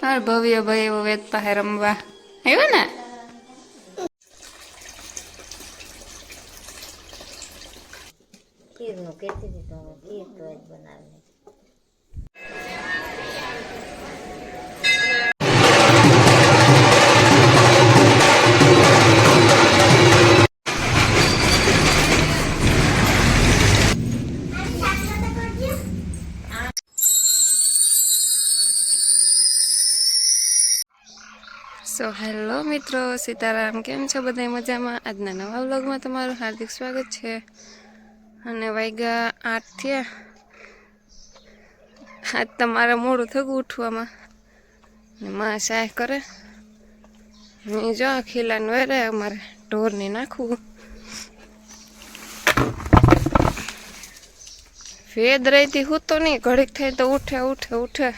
હા, ભવ્ય ભાઈ એવો વેદ પાસે રમવા. આવ્યો ને? ખીરનું કહેતી હતી તો હું ખીર જ બનાવી હેલો મિત્રો, સીતારામ. કેમ છો? બધા મજામાં? આજના નવા વ્લોગમાં તમારું હાર્દિક સ્વાગત છે. અને વાગ્યા આઠ થયા. આજ તમારે મોડું થયું ઉઠવામાં. ને માં શાહ કરે? ને જો ખીલાન વેરે અમારે ઢોરને નાખવું. વેદ રહીતી હું તો નહીં, ઘડીક થાય તો ઉઠે ઉઠે ઉઠે.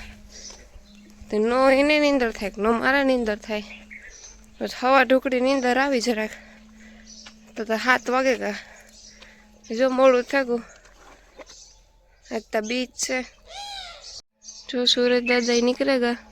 તો નો એને નીંદર થાય નો મારા નીંદર થાય. હવા ઢોકળી નીંદર આવી જરાક. તો તો હાથ વાગે ગા. જો મોડું થાકું. આજ તો બીચ છે. જો સૂરજ દાદા નીકળે ગા.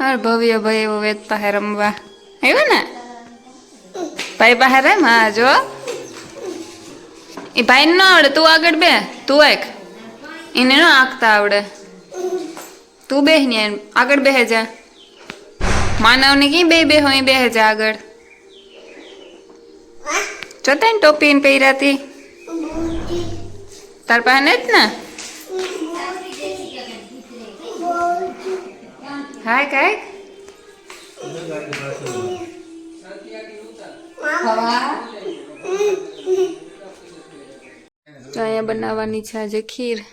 હાર ભવ્ય ભાઈ એવો વેદ પાસે રમવા આવ્યો ને ભાઈ પાસે રેમ હા જો એ ભાઈ ન આવડે તું આગળ બે તું એક એને ન આંકતા આવડે તું બેહ ને આગળ બેહે જા માનવને કઈ બે બે હોય બેહે જા આગળ જોતા ને ટોપી ને પહેરાતી તાર પાસે જ ને હાય કાય તો અહીંયા બનાવવાની છે આજે ખીર.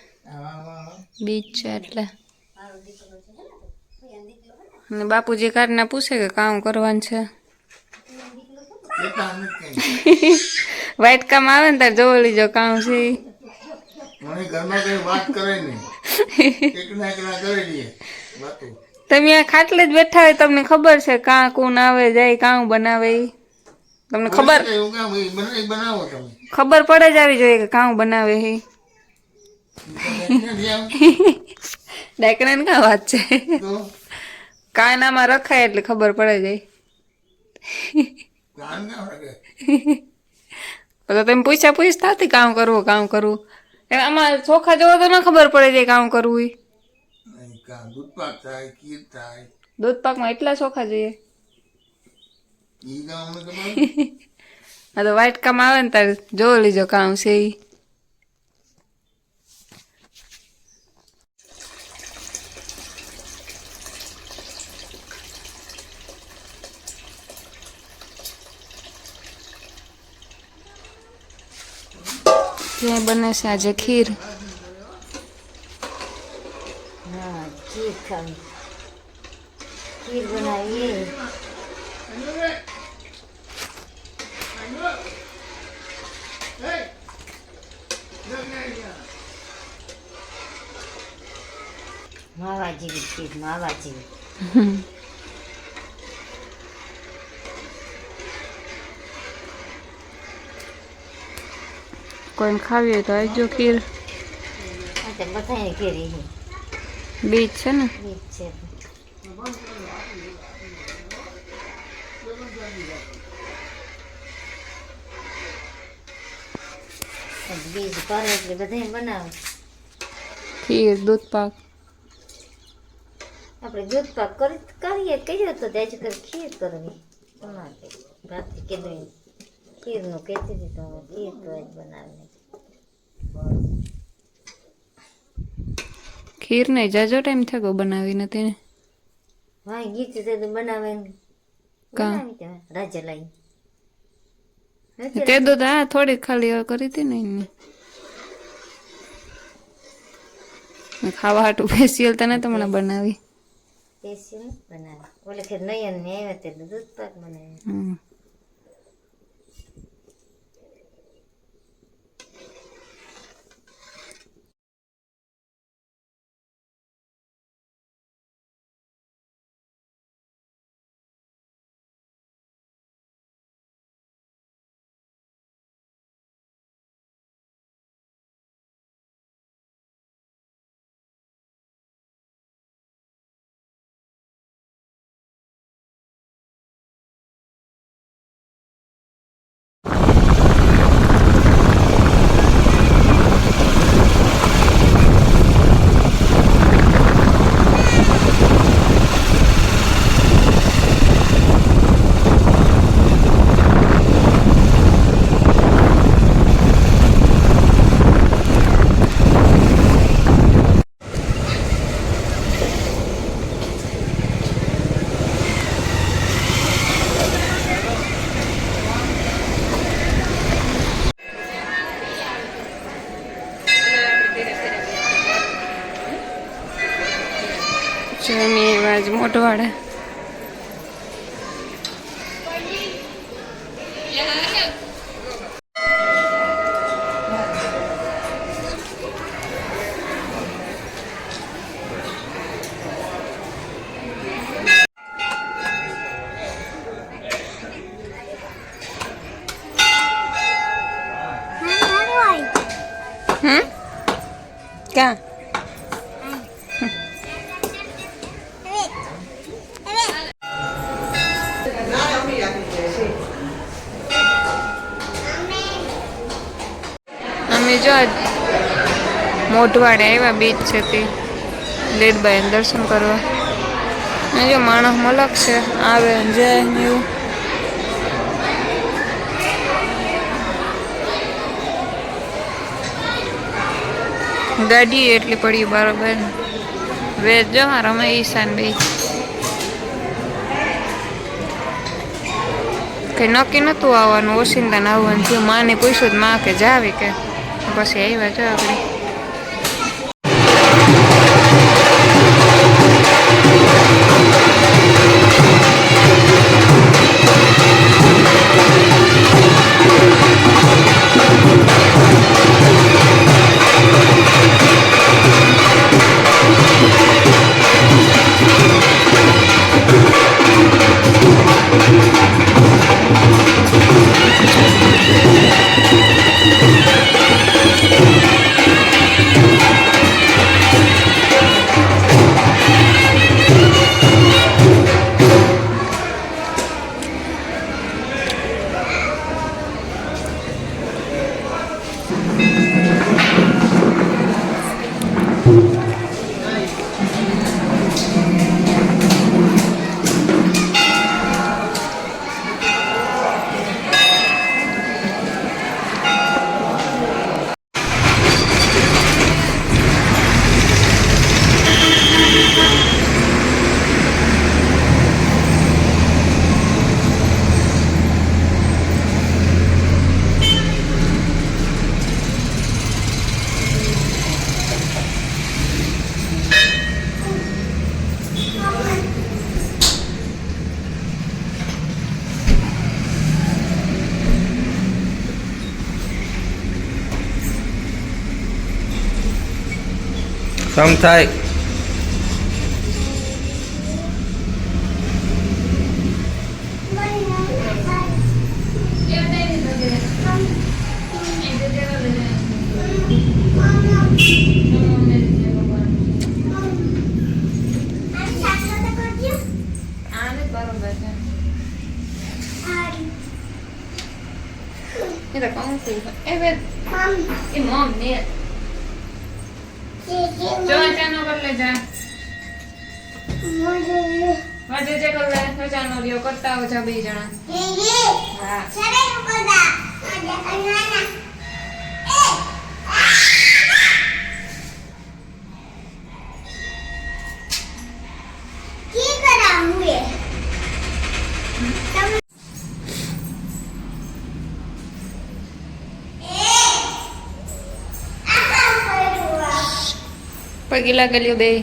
બીજ છે એટલે. અને બાપુજી કારના પૂછે કે કામ કરવાનું છે. વાઈટ કામ આવે ને તાર જોવો લીજો કામ છે મને ઘરમાં કઈ વાત કરે નહીં. એકના એકના કરી દઈએ. વાતો તમે આ ખાટલે જ બેઠા હોય તમને ખબર છે કાં કોણ આવે જાય કાં બનાવે તમને ખબર? ખબર પડે જ આવી જોઈએ કે કાં બનાવે હે. ડાયકણાની કાં વાત છે? કાનામાં રખાય એટલે ખબર પડે જાય તો તમે પૂછ્યા પૂછતા હતી કામ કરવું કામ કરવું. આમાં ચોખા જોવો તો ન ખબર પડે જાય કામ કરવું ઈ નહીં કામ દૂધ પાક થાય? ખીર થાય દૂધપાકમાં એટલા ચોખા જોઈએ. ઈ કામ અમને ખબર આ તો વાઇટ કામ આવે ને તારે જોઈ લીજો કામ છે ઈ. બને છે આજે ખીર હા ખીર ખાવી ખીર બનાવીએ. માવા જેવી ખીર માવા જેવી કોઈને ખાવી હોય તો આવજો ખીર. બધાને ઘેરી બીજ છે ને? બીજ છે બીજ કરે એટલે બધાય બનાવે. ખીર દૂધ પાક. આપણે દૂધ પાક કરી કરીએ કહીએ તો ત્યાં જ ખીર કરવી. તમારે રાત્રે કીધું. ખીરનું કહેતી હતી તો હું ખીર તો જ બનાવી ખીર નહીં જાજો ટાઈમ થયો બનાવી નથી ને હા ગીત છે તો બનાવે ને રાજા લાઈ. તે દૂધ હા થોડી ખાલી કરી હતી ને ખાવા હાટું ફેશિયલ તને તમને બનાવી. ફેશિયલ બનાવી. ઓલે ખેર નયન ને આવ્યા તે દૂધ પાક બનાવ્યો. ഫോട്ടോവാട് Yeah. ક્યાં અમે જો આજ મોઢવાડે આવ્યા, બીચ છે તે લેટબાઈ દર્શન કરવા. જો માણસ મલક છે, આવે જાય ને ગાડી એટલી પડી બરોબર વેચ જો, રમે ઈશાન બે. કઈ નક્કી નતું આવવાનું, ઓશિંદા આવવાનું થયું. માને પૂછ્યું જ માં કે જાવી કે? પછી આવ્યા જો આપણે સમ થાય એ તો કંકુ એ બે એ મમ ને જા વાજે જે કર લે ચાનો રિયો કરતા જા બે જણા. હા. પગી લાગેલ્યો બે.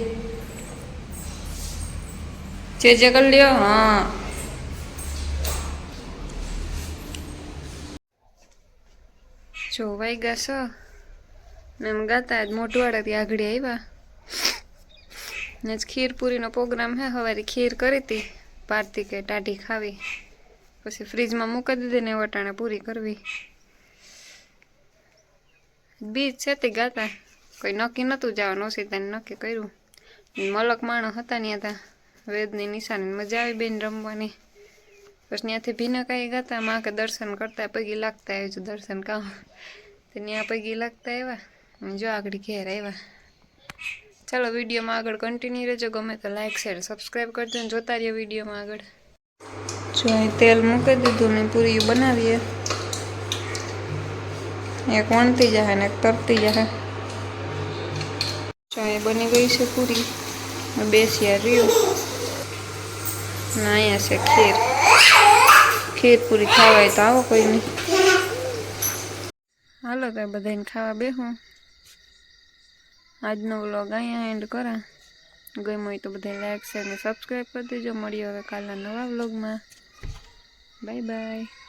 જે જે કરી લ્યો, હા. જો વાઈ ગયા છો મેમ ગાતા આજ મોટવાડાથી આગળ આવ્યા. ને આજ ખીરપુરીનો પ્રોગ્રામ હે સવારે ખીર કરી હતી પારતી કે ટાઢી ખાવી. પછી ફ્રીજમાં મૂકી દીધી ને વટાણે પૂરી કરવી. બીજ છે તે ગાતા. કોઈ નક્કી નહોતું જવાનું સીતાને નક્કી કર્યું. મલક માણસ હતા ત્યાં હતા વેદની નિશાની મજા આવી બેન રમવાની. પછી ત્યાંથી ભીનકાઈ ગાતા, માં કે દર્શન કરતા પગી લાગતા આવ્યું છે, દર્શન કામ. ત્યાં પગી લાગતા આવ્યા જો આગળ ઘેર આવ્યા. ચાલો વિડીયોમાં આગળ કન્ટિન્યુ રહેજો, ગમે તો લાઈક શેર સબસ્ક્રાઈબ કરજો ને જોતા રહ્યો વિડીયોમાં આગળ. જો અહીં તેલ મૂકી દીધું ને પૂરી બનાવીએ. એક વણતી જાય ને એક તરતી જાય અહીં બની ગઈ છે પૂરી. ને બેસી રહ્યું. ને, અહીંયા છે ખીર. ખીર પૂરી ખાવાય તો આવો કોઈ નહીં હાલો તો બધાને ખાવા બેહું. આજનો વ્લોગ અહીંયા એન્ડ કરા. ગમ્યો હોય તો બધા લાઈક શેર ને સબસ્ક્રાઈબ કરી દેજો. મળીએ હવે કાલના નવા વ્લોગમાં. Bye bye